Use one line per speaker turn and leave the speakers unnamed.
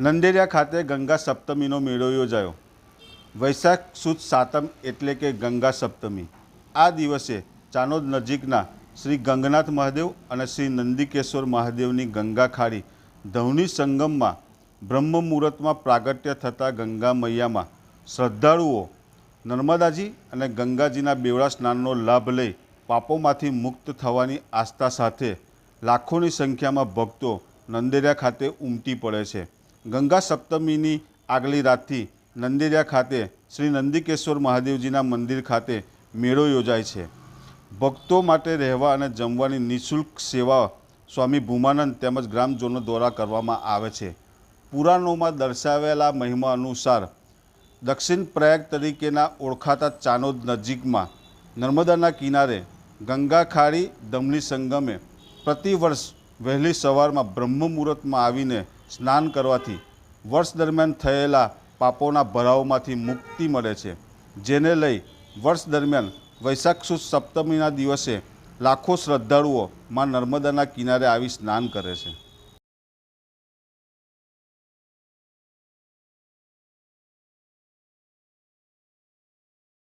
નંદેરિયા ખાતે ગંગા સપ્તમીનો મેળો યોજાયો. વૈશાખ સુદ સાતમ એટલે કે ગંગા સપ્તમી. આ દિવસે ચાનોદ નજીકના શ્રી ગંગનાથ મહાદેવ અને શ્રી નંદિકેશ્વર મહાદેવની ગંગા ખાડી ધવની સંગમમાં બ્રહ્મ મુહૂર્તમાં પ્રાગટ્ય થતા ગંગા મૈયામાં શ્રદ્ધાળુઓ નર્મદાજી અને ગંગાજીના બેવડા સ્નાનનો લાભ લઈ પાપોમાંથી મુક્ત થવાની આસ્થા સાથે લાખોની સંખ્યામાં ભક્તો નંદેરિયા ખાતે ઉમટી પડે છે. ગંગા સપ્તમીની આગલી રાતથી નંદેરિયા ખાતે શ્રી નંદિકેશ્વર મહાદેવજીના મંદિર ખાતે મેળો યોજાય છે. ભક્તો માટે રહેવા અને જમવાની નિઃશુલ્ક સેવા સ્વામી ભૂમાનંદ તેમજ ગ્રામજનો દ્વારા કરવામાં આવે છે. પુરાણોમાં દર્શાવેલા મહિમા અનુસાર દક્ષિણ પ્રયાગ તરીકેના ઓળખાતા ચાનોદ નજીકમાં નર્મદાના કિનારે ગંગા ખાડી દમણી સંગમે પ્રતિવર્ષ વહેલી સવારમાં બ્રહ્મ મુહૂર્તમાં આવીને સ્નાન કરવાથી વર્ષ દરમિયાન થયેલા પાપોના ભરાવમાંથી મુક્તિ મળે છે, જેને લઈ વર્ષ દરમિયાન વૈશાખ સુદ સપ્તમીના દિવસે લાખો શ્રદ્ધાળુઓ માં નર્મદાના કિનારે આવી સ્નાન કરે છે.